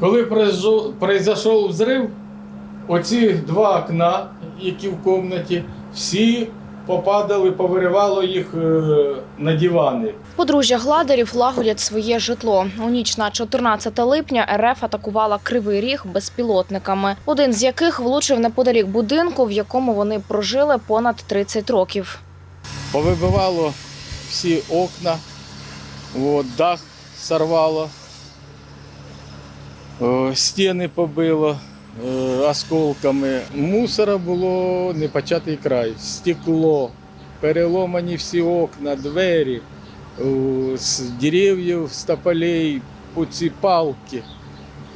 Коли произо- произошов взрив, оці два окна, які в кімнаті, всі попадали, повиривало їх е, на дивани. Подружжя Гладерів лагодять своє житло. У ніч на 14 липня РФ атакувала Кривий Ріг безпілотниками, один з яких влучив неподалік будинку, в якому вони прожили понад 30 років. Повибивало всі окна, от, дах сорвало, стіни побило е, осколками. Мусора було непочатий край, стекло, переломані всі окна, двері, е, з дерев'їв, з тополей, ці палки.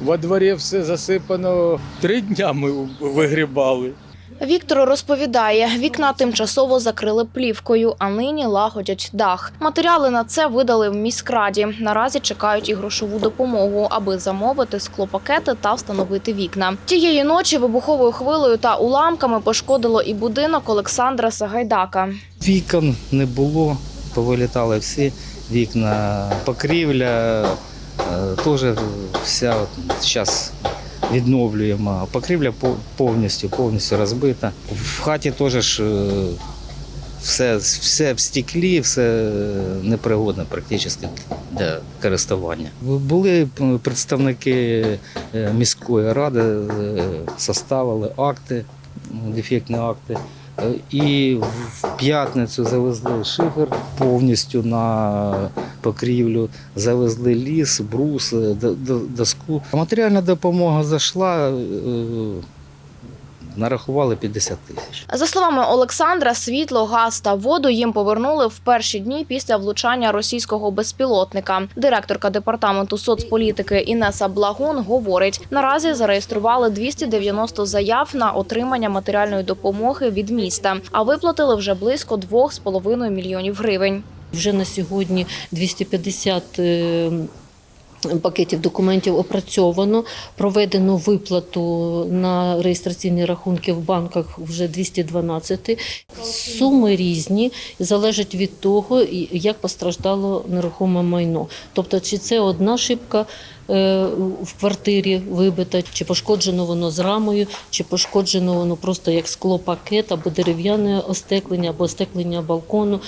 Во дворі все засипано. Три дня ми вигрібали. Віктор розповідає, вікна тимчасово закрили плівкою, а нині лагодять дах. Матеріали на це видали в міськраді. Наразі чекають і грошову допомогу, аби замовити склопакети та встановити вікна. Тієї ночі вибуховою хвилею та уламками пошкодило і будинок Олександра Сагайдака. Вікон не було, повилітали всі вікна, покрівля, е, теж вся зараз відновлюємо. Покрівля по- повністю, повністю розбита. В хаті теж е, все, все в стеклі, все непригодне практично для користування. Були представники е, міської ради, е, составили акти, дефектні акти. І в п'ятницю завезли шифер повністю на покрівлю, завезли ліс, брус, доску. Матеріальна допомога зайшла, е, нарахували 50 тисяч. За словами Олександра, світло, газ та воду їм повернули в перші дні після влучання російського безпілотника. Директорка департаменту соцполітики Інеса Благун говорить: наразі зареєстрували 290 заяв на отримання матеріальної допомоги від міста, а виплатили вже близько 2,5 мільйонів гривень. Вже на сьогодні 250 е, пакетів документів опрацьовано. Проведено виплату на реєстраційні рахунки в банках вже 212. Суми різні, залежать від того, як постраждало нерухоме майно. Тобто, чи це одна шибка е, в квартирі вибита, чи пошкоджено воно з рамою, чи пошкоджено воно просто як склопакет або дерев'яне остеклення, або остеклення балкону,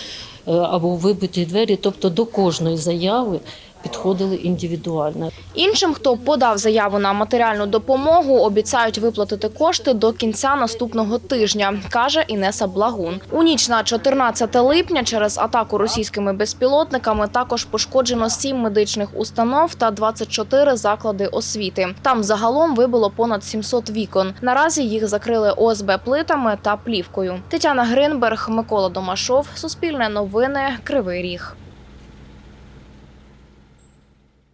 е, або вибиті двері. Тобто до кожної заяви підходили індивідуально. Іншим, хто подав заяву на матеріальну допомогу, обіцяють виплатити кошти до кінця наступного тижня, каже Інеса Благун. У ніч на 14 липня через атаку російськими безпілотниками також пошкоджено 7 медичних установ та 24 заклади освіти. Там загалом вибило понад 700 вікон. Наразі їх закрили ОСБ плитами та плівкою. Тетяна Гринберг, Микола Домашов, Суспільне новини, Кривий Ріг.